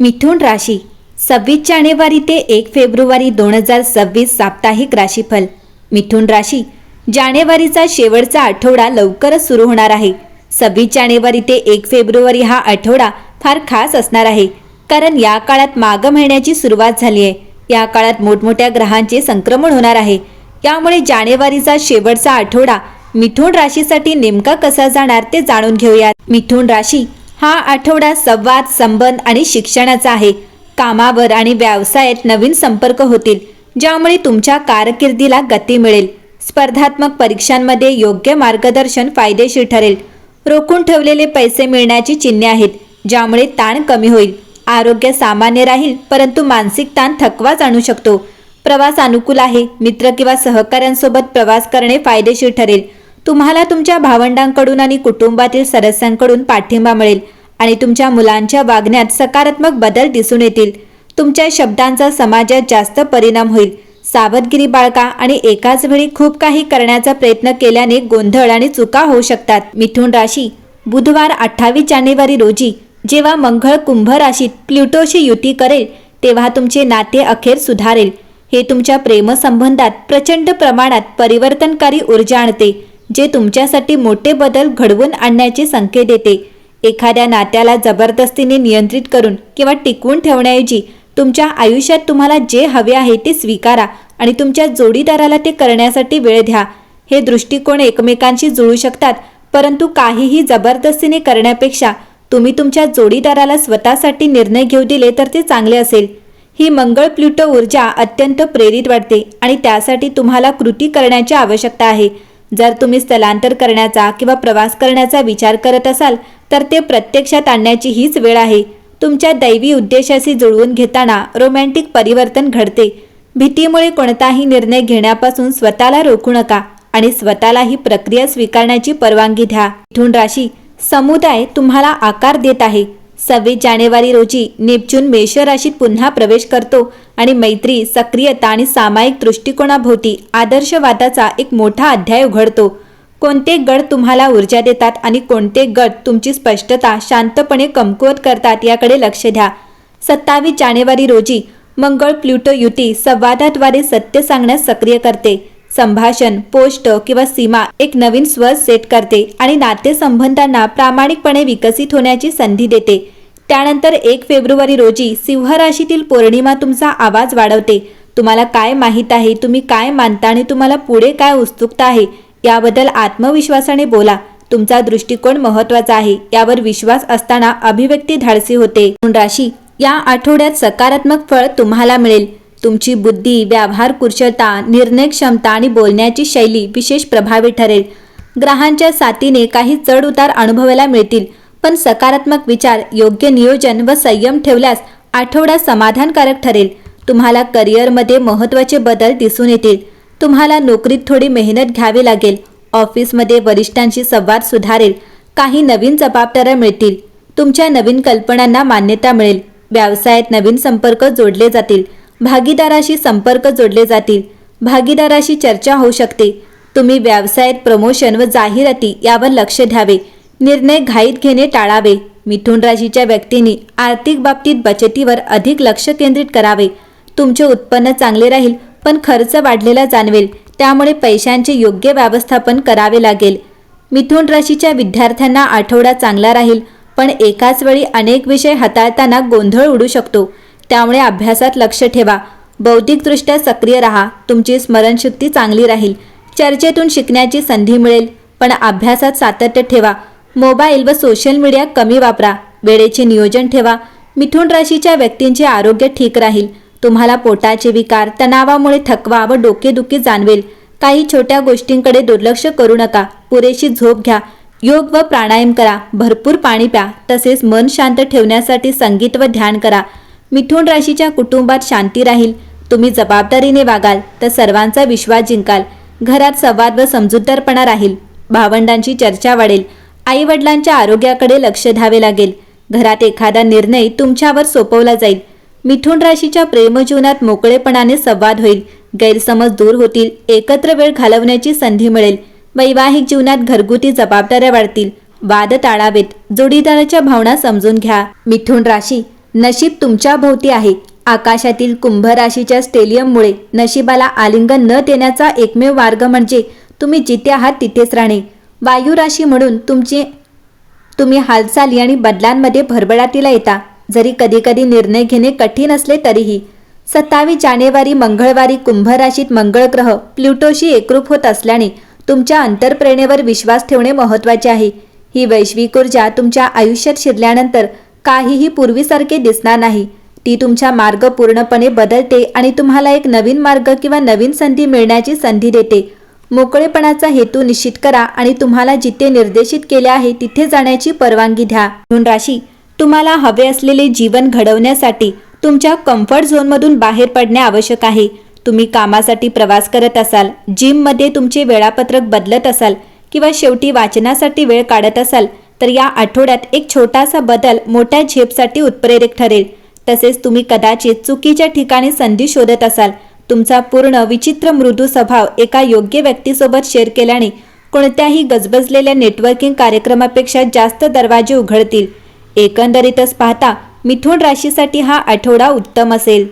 मिथुन राशी सव्वीस जानेवारी ते एक फेब्रुवारी दोन हजार सव्वीस साप्ताहिक राशीफल. मिथुन राशी जानेवारीचा शेवटचा आठवडा लवकरच सुरू होणार आहे. सव्वीस जानेवारी ते एक फेब्रुवारी हा आठवडा फार खास असणार आहे कारण या काळात माघ महिन्याची सुरुवात झाली आहे. या काळात मोठमोठ्या ग्रहांचे संक्रमण होणार आहे. त्यामुळे जानेवारीचा शेवटचा आठवडा मिथुन राशीसाठी नेमका कसा जाणार ते जाणून घेऊयात. मिथुन राशी हा आठवडा संवाद संबंध आणि शिक्षणाचा आहे. कामावर आणि व्यवसायात नवीन संपर्क होतील ज्यामुळे तुमच्या कारकिर्दीला गती मिळेल. स्पर्धात्मक परीक्षांमध्ये योग्य मार्गदर्शन फायदेशीर ठरेल. रोखून ठेवलेले पैसे मिळण्याची चिन्हे आहेत ज्यामुळे ताण कमी होईल. आरोग्य सामान्य राहील परंतु मानसिक ताण थकवाच आणू शकतो. प्रवास अनुकूल आहे मित्र किंवा सहकाऱ्यांसोबत प्रवास करणे फायदेशीर ठरेल. तुम्हाला तुमच्या भावंडांकडून आणि कुटुंबातील सदस्यांकडून पाठिंबा मिळेल आणि तुमच्या मुलांच्या वागण्यात सकारात्मक बदल दिसून येतील. तुमच्या शब्दांचा समाजात जास्त परिणाम होईल. सावधगिरी बाळगा आणि एकाच वेळी खूप काही करण्याचा प्रयत्न केल्याने गोंधळ आणि चुका होऊ शकतात. मिथुन राशी बुधवार अठ्ठावीस जानेवारी रोजी जेव्हा मंगळ कुंभ राशीत प्लुटोशी युती करेल तेव्हा तुमचे नाते अखेर सुधारेल. हे तुमच्या प्रेमसंबंधात प्रचंड प्रमाणात परिवर्तनकारी ऊर्जा आणते. जे तुमच्यासाठी मोठे बदल घडवून आणण्याचे संकेत देते. एखाद्या नात्याला जबरदस्तीने नियंत्रित करून किंवा टिकवून ठेवण्याऐवजी तुमच्या आयुष्यात तुम्हाला जे हवे आहे ते स्वीकारा आणि तुमच्या जोडीदाराला ते करण्यासाठी वेळ द्या. हे दृष्टिकोन एकमेकांशी जुळू शकतात परंतु काहीही जबरदस्तीने करण्यापेक्षा तुम्ही तुमच्या जोडीदाराला स्वतःसाठी निर्णय घेऊ दिले तर ते चांगले असेल. ही मंगळ प्लुटो ऊर्जा अत्यंत प्रेरित वाटते आणि त्यासाठी तुम्हाला कृती करण्याची आवश्यकता आहे. जर तुम्ही स्थलांतर करण्याचा किंवा प्रवास करण्याचा विचार करत असाल तर ते प्रत्यक्षात आणण्याची हीच वेळ आहे. तुमच्या दैवी उद्देशाशी जुळवून घेताना रोमॅन्टिक परिवर्तन घडते. भीतीमुळे कोणताही निर्णय घेण्यापासून स्वतःला रोखू नका आणि स्वतःला ही प्रक्रिया स्वीकारण्याची परवानगी द्या. मिथुन राशी समुदाय तुम्हाला आकार देत आहे. सव्वीस जानेवारी रोजी नेपच्यून मेष राशीत पुन्हा प्रवेश करतो आणि मैत्री सक्रियता आणि सामायिक दृष्टिकोनाभोवती आदर्शवादाचा एक मोठा अध्याय उघडतो. कोणते गट तुम्हाला ऊर्जा देतात आणि कोणते गट तुमची स्पष्टता शांतपणे कमकुवत करतात याकडे लक्ष द्या. सत्तावीस जानेवारी रोजी मंगळ प्लुटो युती संवादाद्वारे सत्य सांगण्यास सक्रिय करते. संभाषण पोस्ट किंवा सीमा एक नवीन स्वर सेट करते आणि नातेसंबंधांना प्रामाणिकपणे विकसित होण्याची संधी देते. त्यानंतर एक फेब्रुवारी रोजी सिंह राशीतील पौर्णिमा तुमचा आवाज वाढवते. तुम्हाला काय माहीत आहे? तुम्ही काय मानता आणि तुम्हाला पुढे काय उत्सुकता आहे? याबद्दल आत्मविश्वासाने बोला. तुमचा दृष्टिकोन महत्त्वाचा आहे. यावर विश्वास असताना अभिव्यक्ती धाडसी होते. राशी या आठवड्यात सकारात्मक फळ तुम्हाला मिळेल. तुमची बुद्धी व्यवहार कुशलता निर्णय क्षमता आणि बोलण्याची शैली विशेष प्रभावी ठरेल. ग्रहांच्या साथीने काही चढ उतार अनुभवायला मिळतील पण सकारात्मक विचार योग्य नियोजन व संयम ठेवल्यास आठवडा समाधानकारक ठरेल. तुम्हाला करिअरमध्ये महत्त्वाचे बदल दिसून येतील. तुम्हाला नोकरीत थोडी मेहनत घ्यावी लागेल. ऑफिसमध्ये वरिष्ठांशी संवाद सुधारेल. काही नवीन जबाबदाऱ्या मिळतील. तुमच्या नवीन कल्पनांना मान्यता मिळेल. व्यवसायात नवीन संपर्क जोडले जातील. भागीदाराशी संपर्क जोडले जातील. भागीदाराशी चर्चा होऊ शकते. तुम्ही व्यवसायात प्रमोशन व जाहिराती यावर लक्ष द्यावे. निर्णय घाईत घेणे टाळावे. मिथुन राशीच्या व्यक्तींनी आर्थिक बाबतीत बचतीवर अधिक लक्ष केंद्रित करावे. तुमचे उत्पन्न चांगले राहील पण खर्च वाढलेला जाणवेल. त्यामुळे पैशांचे योग्य व्यवस्थापन करावे लागेल. मिथुन राशीच्या विद्यार्थ्यांना आठवडा चांगला राहील पण एकाच वेळी अनेक विषय हाताळताना गोंधळ उडू शकतो. त्यामुळे अभ्यासात लक्ष ठेवा. बौद्धिकदृष्ट्या सक्रिय राहा. तुमची स्मरणशक्ती चांगली राहील. चर्चेतून शिकण्याची संधी मिळेल. पण अभ्यासात सातत्य ठेवा. मोबाईल व सोशल मीडिया कमी वापरा. वेळेचे नियोजन ठेवा. मिथुन राशीच्या व्यक्तींचे आरोग्य ठीक राहील. तुम्हाला पोटाचे विकार तणावामुळे थकवा व डोकेदुखी जाणवेल. काही छोट्या गोष्टींकडे दुर्लक्ष करू नका. पुरेशी झोप घ्या. योग व प्राणायाम करा. भरपूर पाणी प्या. तसेच मन शांत ठेवण्यासाठी संगीत व ध्यान करा. मिथुन राशीच्या कुटुंबात शांती राहील. तुम्ही जबाबदारीने वागाल तर सर्वांचा विश्वास जिंकाल. घरात संवाद व समजूतदारपणा राहील. भावंडांची चर्चा वाढेल. आई वडिलांच्या आरोग्याकडे लक्ष द्यावे लागेल. घरात एखादा निर्णय तुमच्यावर सोपवला जाईल. मिथुन राशीच्या प्रेमजीवनात मोकळेपणाने संवाद होईल. गैरसमज दूर होतील. एकत्र वेळ घालवण्याची संधी मिळेल. वैवाहिक जीवनात घरगुती जबाबदाऱ्या वाढतील. वाद टाळावेत. जोडीदाराच्या भावना समजून घ्या. मिथुन राशी नशीब तुमच्या भोवती आहे. आकाशातील कुंभ राशीच्या स्टेलियममुळे नशिबाला आलिंगन न देण्याचा एकमेव मार्ग म्हणजे तुम्ही जिथे आहात तिथेच राहणे. वायू राशी म्हणून तुमची तुम्ही हालचाली आणि बदलांमध्ये भरभराटीला येता. जरी कधीकधी निर्णय घेणे कठीण असले तरीही. सत्तावीस जानेवारी मंगळवारी कुंभ राशीत मंगळ ग्रह प्लुटोशी एकरूप होत असल्याने तुमच्या अंतरप्रेरणेवर विश्वास ठेवणे महत्त्वाचे आहे. ही वैश्विक ऊर्जा तुमच्या आयुष्यात शिरल्यानंतर काहीही पूर्वीसारखे दिसणार नाही. ती तुमचा मार्ग पूर्णपणे बदलते आणि तुम्हाला एक नवीन मार्ग किंवा नवीन संधी मिळण्याची संधी देते. मोकळेपणाचा हेतू निश्चित करा आणि तुम्हाला जिथे निर्देशित केले आहे तिथे जाण्याची परवानगी द्या. म्हणून राशी तुम्हाला हवे असलेले जीवन घडवण्यासाठी तुमच्या कम्फर्ट झोनमधून बाहेर पडणे आवश्यक आहे. तुम्ही कामासाठी प्रवास करत असाल जिममध्ये तुमचे वेळापत्रक बदलत असाल किंवा शेवटी वाचनासाठी वेळ काढत असाल तर या आठवड्यात एक छोटासा बदल मोठ्या झेपसाठी उत्प्रेरक ठरेल. तसेच तुम्ही कदाचित चुकीच्या ठिकाणी संधी शोधत असाल. तुमचा पूर्ण विचित्र मृदू स्वभाव एका योग्य व्यक्तीसोबत शेअर केल्याने कोणत्याही गजबजलेल्या नेटवर्किंग कार्यक्रमापेक्षा जास्त दरवाजे उघडतील. एकंदरीतच पाहता मिथुन राशीसाठी हा आठवडा उत्तम असेल.